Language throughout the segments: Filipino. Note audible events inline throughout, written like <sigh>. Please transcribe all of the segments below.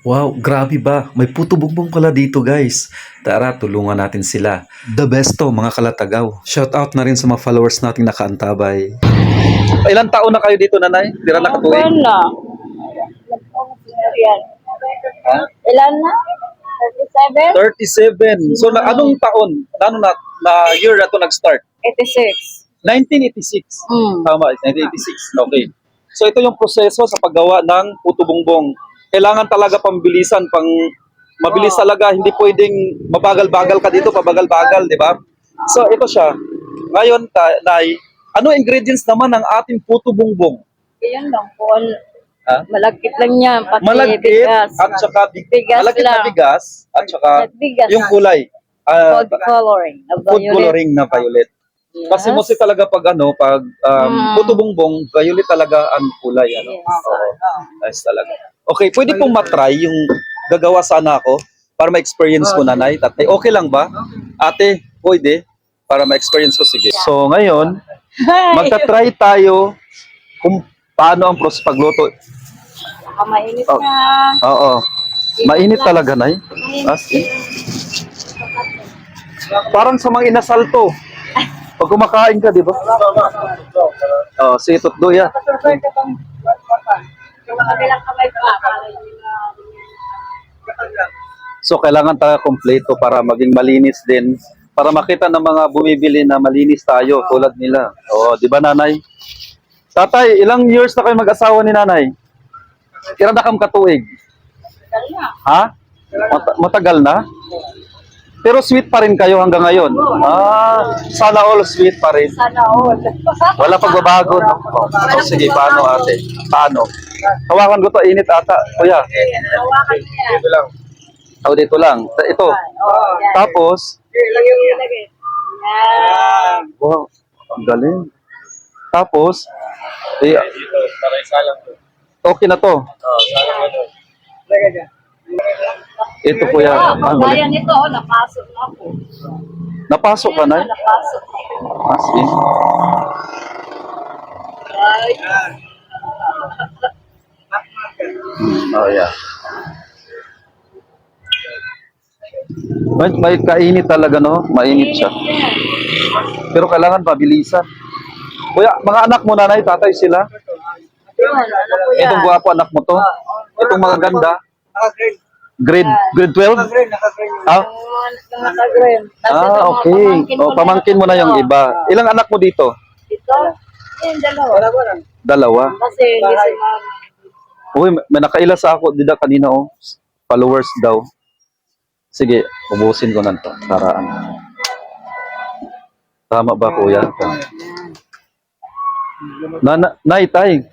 Wow, grabe ba? May puto bumbong pala dito guys. Tara, tulungan natin sila. The best to, mga kalatagaw. Shout out na rin sa mga followers nating nakaantabay. Ilan taon na kayo dito, nanay? Tira na katuwing? Wala. Yan. Ilan na? 37? 37. So, na, anong taon? Ano na, na year na to nag-start? 86. 1986. Mm. Tama, 1986. Okay. So, ito yung proseso sa paggawa ng puto bumbong. Kailangan talaga pambilisan, pang mabilis talaga. Hindi pwedeng mabagal-bagal ka dito, pabagal-bagal, di ba? So, ito siya. Ngayon, Nay, ano ingredients naman ng ating puto bumbong? Yan lang po. Ha? Malagkit lang yan. Pati Malagkit bigas. at saka big, Bigas malagkit na lang. bigas at saka Bigas. yung kulay. ah, Food coloring. na food coloring na violet. Yes. Kasi mostly talaga pag ano, pag um, Mm. puto bongbong, violet talaga ang kulay. Ano? Yes. Oo. Nice talaga. Okay, pwede pong matry yung gagawa sana ako para ma-experience ko nanay, tatay. Okay lang ba? Ate, pwede? Para ma-experience ko, sige. So, ngayon, magta-try tayo kung paano ang process pagluto. Baka mainit Oh. na. Oo. Mainit talaga, nay. As in. Parang sa mga inasal to. Pag kumakain ka, di ba? Oo, oh, si Tutdo yan. Yung kabilang kamay pa. Para na... So, kailangan tayo kompleto para maging malinis din. Para makita ng mga bumibili na malinis tayo, tulad nila. Oo, di ba nanay? Tatay, ilang years na kayo mag-asawa ni nanay? Ilan na kam katuig? Dali na. Ha? Mata- matagal na? Pero sweet pa rin kayo hanggang ngayon. Ah, sana all sweet pa rin. Sana all. Wala pagbabago, no? Oh, oh, sige, paano ate? Paano? Hawakan ko to, init ata. Kuya, Hawakan niya. lang. Oh, dito lang. Ito. Oh. Tapos, wow, ang galing. Tapos, eh, okay na to. Ito po yan. Oh, Ah, kagaya galing. nito, oh, napasok na ako. Napasok ka na? Napasok. As in. Ay, Oh, yeah. May, may kainit talaga, no? Mainit siya. yan. Pero kailangan pabilisan. Kuya, mga anak mo, nanay, tatay sila? Yun, ano po yan? Itong gwapo anak mo to? Itong mga ganda? Grade, grade 12? Ah, Yung yung. Tapos ah okay. O, na pamangkin mo na yung dito. iba. Ilang anak mo dito? Ito? Yan, dalawa. Dalawa. Kasi hindi si mama. Uy, may nakaila sa ako dida kanina oh. Followers daw. Sige, ubusin ko na to. Taraan. Tama ba kuya? Na, na, nay, tay.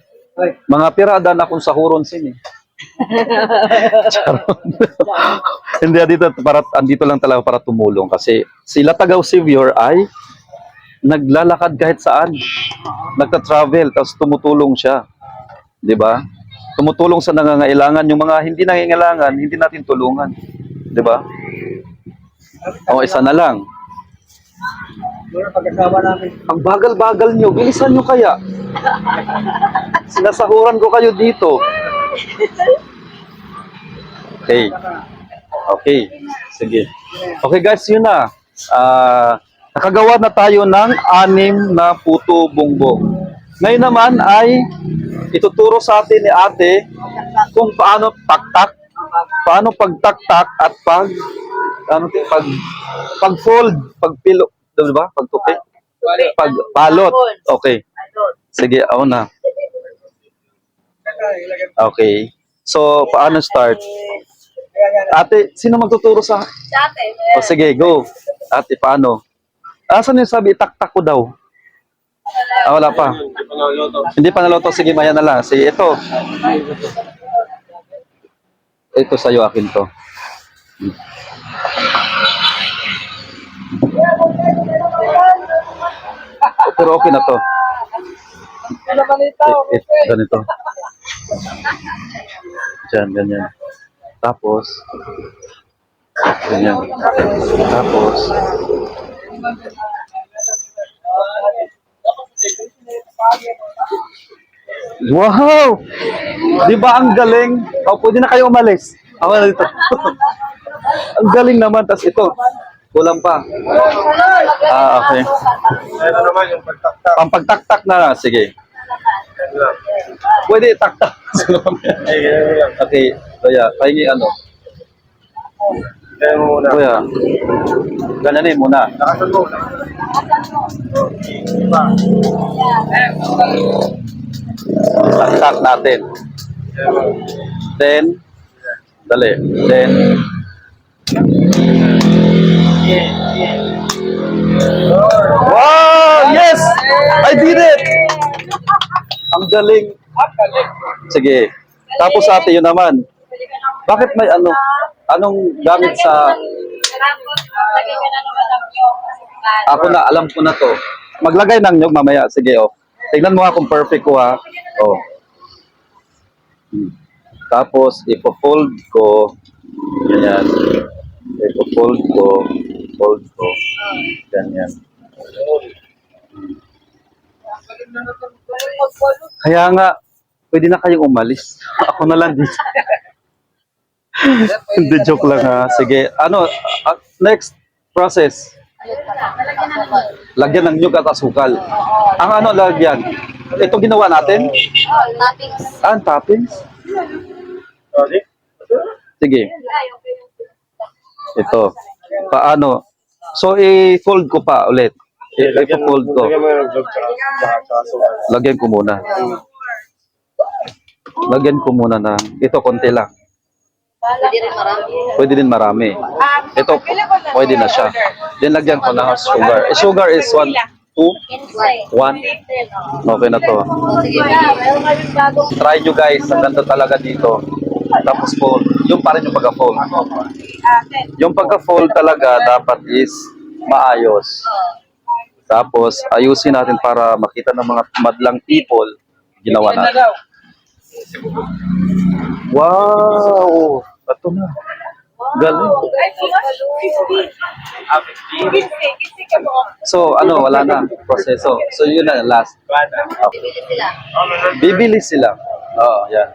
Mga pirada na akong sahuron sin eh. Charot. <laughs> Hindi dito para andito lang talaga para tumulong kasi sila tagaw Savior ay naglalakad kahit saan. Nagta-travel tapos tumutulong siya. 'Di ba? Tumutulong sa nangangailangan yung mga hindi nangangailangan, hindi natin tulungan. 'Di ba? O isa na lang. Ang bagal-bagal nyo, bilisan nyo kaya. Sinasahuran ko kayo dito. Okay. Okay. Sige. Okay guys, yun na. Ah, nakagawa na tayo ng anim na puto bongbong. Ngayon naman ay ituturo sa atin ni ate kung paano taktak, paano pagtaktak at pag ano to, pag pag fold, pag pilo, di ba? Pag tupi, pag balot. Okay. Sige, ako na. Okay. So, paano start? Ate, sino magtuturo sa... Dati, O sige, go. Ate, paano? Asan yung sabi, itaktak ko daw? Ah, wala pa. Hindi pa naloto. Sige, maya na lang. Sige, ito. Ito sa'yo, akin to. Pero okay na to. Eh, eh, ganito. Diyan, ganyan. Tapos, ganyan. Tapos, Wow! Di ba ang galing? O, pwede na kayo umalis. Ako na dito. <laughs> Ang galing naman. Tapos ito, kulang pa. Ah, okay. Pampagtaktak na. Sige. Pwede <laughs> lang. okay. Kuya, pahingi ano. Kaya muna. Kuya, gananin muna. Lakasan mo. Taktak natin. Then, dali. Then, wow! Yes! I did it! Ang galing. Sige. Tapos ate, yun naman. Bakit may ano? Anong gamit sa... Ako na, alam ko na to. Maglagay ng nyog mamaya. Sige, oh. Tignan mo nga kung perfect ko, ha. Oh. Hmm. Tapos, ipo-fold ko. Ganyan. Ipo-fold ko. Fold ko. Ganyan. Kaya nga, pwede na kayong umalis. <laughs> Ako na lang dito. Hindi, joke lang ha. Sige, ano, ah, next process. Lagyan ng nyug at asukal. Ang ano lagyan? Ito ginawa natin? Ah, ang toppings? Sige. Ito. Paano? So, i-fold ko pa ulit. I- I-fold ko. Lagyan ko muna. Lagyan ko muna na. Ito, konti lang. Pwede rin marami. Pwede din marami. Ito, pwede na siya. Then, lagyan ko ng sugar. Eh, sugar is one, two, one. Okay na to. Try nyo guys. Ang ganda talaga dito. Tapos fold. Yung pa rin yung pagka-fold. Yung pagka-fold talaga dapat is maayos. Tapos ayusin natin para makita ng mga madlang people ginawa natin. Wow! Ito na. Galing. So ano, wala na. Proseso. So yun na, last. bibili sila. Bibili sila. Oh, yan.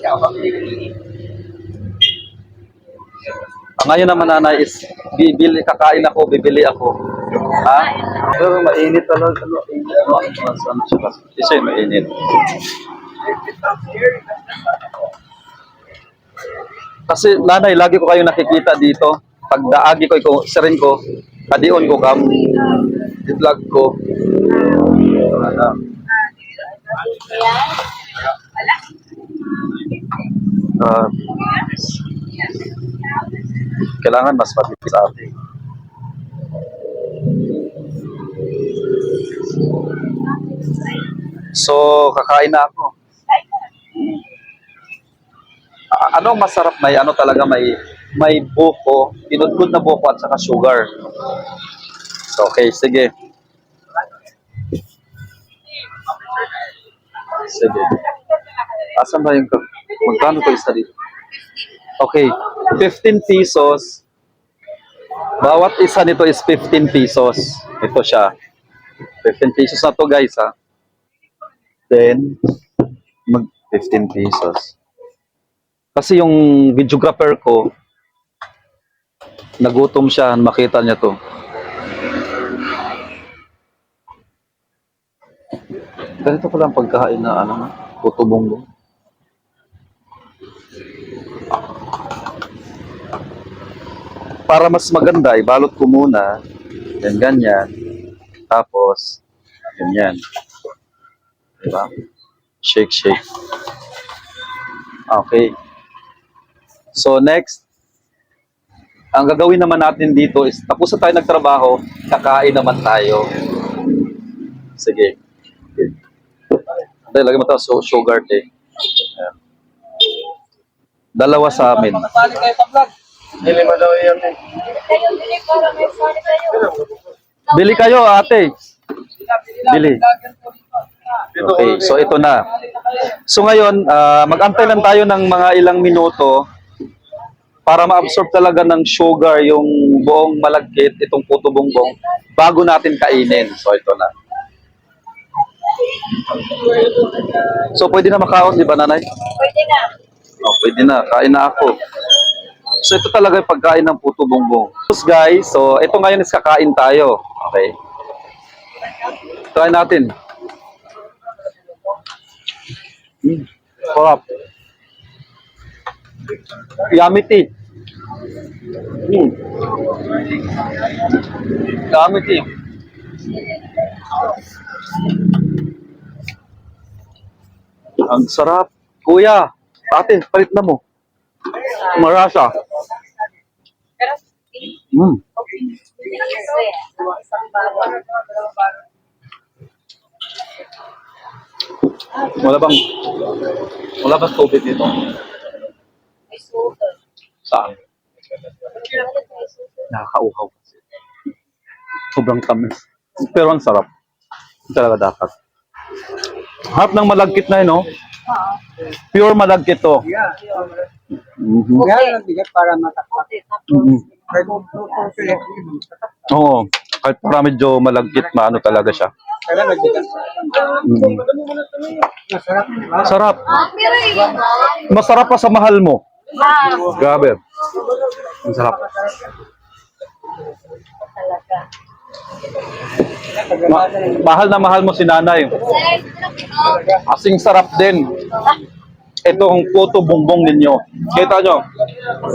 Ang ngayon naman nanay is bibili, kakain ako, bibili ako. Ha? Pero mainit talaga. Ano. Ano, siya kasi? Siya yung mainit. Kasi nanay, lagi ko kayo nakikita dito. Pag daagi ko, ko sirin ko, kadion ko kam, i-vlog ko. Ano, Ah, kailangan mas matipid sa atin. So, kakain na ako. Ano masarap may ano talaga may may buko, pinudkod na buko at saka sugar. So, okay, sige. Sige. Asan ba yung magkano to isa dito? Okay, 15 pesos. Bawat isa nito is 15 pesos. Ito siya. 15 pesos na to guys ha. Then, mag 15 pesos. Kasi yung videographer ko, nagutom siya, makita niya to. Ganito ko lang pagkain na ano, puto bongbong. Para mas maganda, ibalot ko muna. Yan, ganyan. Tapos, ganyan. Diba? Shake, shake. Okay. So, next. Ang gagawin naman natin dito is, tapos na tayo nagtrabaho, kakain naman tayo. Sige. Dahil lagay mo ito, so, sugar tea. Ayan. Dalawa sa amin. Hindi mo daw yan eh. Bili kayo. Ate. Bili. Okay, so ito na. So ngayon, ah, mag-antay lang tayo ng mga ilang minuto para ma-absorb talaga ng sugar yung buong malagkit, itong puto bongbong, bago natin kainin. So ito na. So, pwede na makaon, di ba, nanay? Pwede na. Oh, pwede na. Kain na ako. So, ito talaga yung pagkain ng puto bongbong. So, guys, so, ito ngayon is kakain tayo. Okay. Try natin. Mm. Sarap. Yummy tea. Mm. Yummy tea. Ang sarap. Kuya, ate, palit na mo. Marasa. Mm. Wala bang wala bang tubig dito? Saan? Nakakauhaw kasi. Sobrang tamis. Pero ang sarap. Talaga dapat. Harap ng malagkit na yun, no? Pure malagkit to. Mhm. Kaya lang bigat para matakpak. Kung select Oo. Kahit para medyo malagkit, maano talaga siya. kaya nagbigat. Mhm. Masarap. Sarap. Masarap pa sa mahal mo. Ah, Grabe. Ang sarap. talaga. Ma- mahal na mahal mo si nanay. Asing sarap din. Itong puto bongbong ninyo. Kita nyo,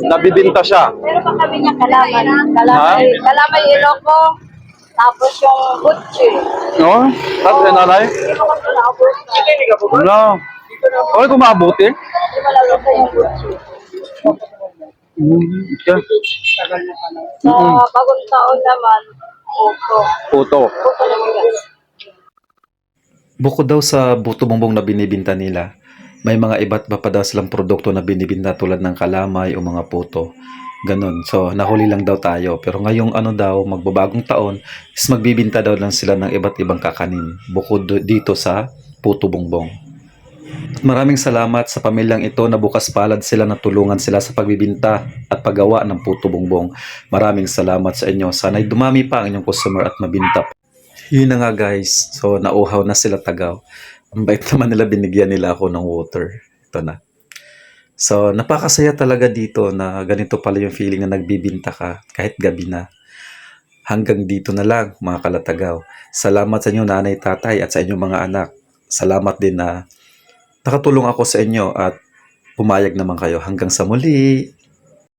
nabibinta siya. Pero pa kami niya kalaman. Kalamay, kalamay Ilocos. Tapos yung butchi. No? Tapos si nanay? No. Okay, kung maabuti. Hindi mo lalo sa yung butchi. Mm, yeah. Sa bagong taon naman, puto. Bukod daw sa buto bongbong na binibinta nila, may mga iba't iba pa daw silang produkto na binibinta tulad ng kalamay o mga puto. Ganon. So, nahuli lang daw tayo. Pero ngayong ano daw, magbabagong taon, is magbibinta daw lang sila ng iba't ibang kakanin bukod dito sa puto bongbong. Maraming salamat sa pamilyang ito na bukas palad sila na tulungan sila sa pagbibinta at paggawa ng puto bongbong. Maraming salamat sa inyo. Sana'y dumami pa ang inyong customer at mabinta. Yun na nga guys. So, nauhaw na sila tagaw. Ang bait naman nila, binigyan nila ako ng water. Ito na. So, napakasaya talaga dito na ganito pala yung feeling na nagbibinta ka kahit gabi na. Hanggang dito na lang, mga kalatagaw. Salamat sa inyo, nanay, tatay, at sa inyong mga anak. Salamat din na nakatulong ako sa inyo at pumayag naman kayo. Hanggang sa muli.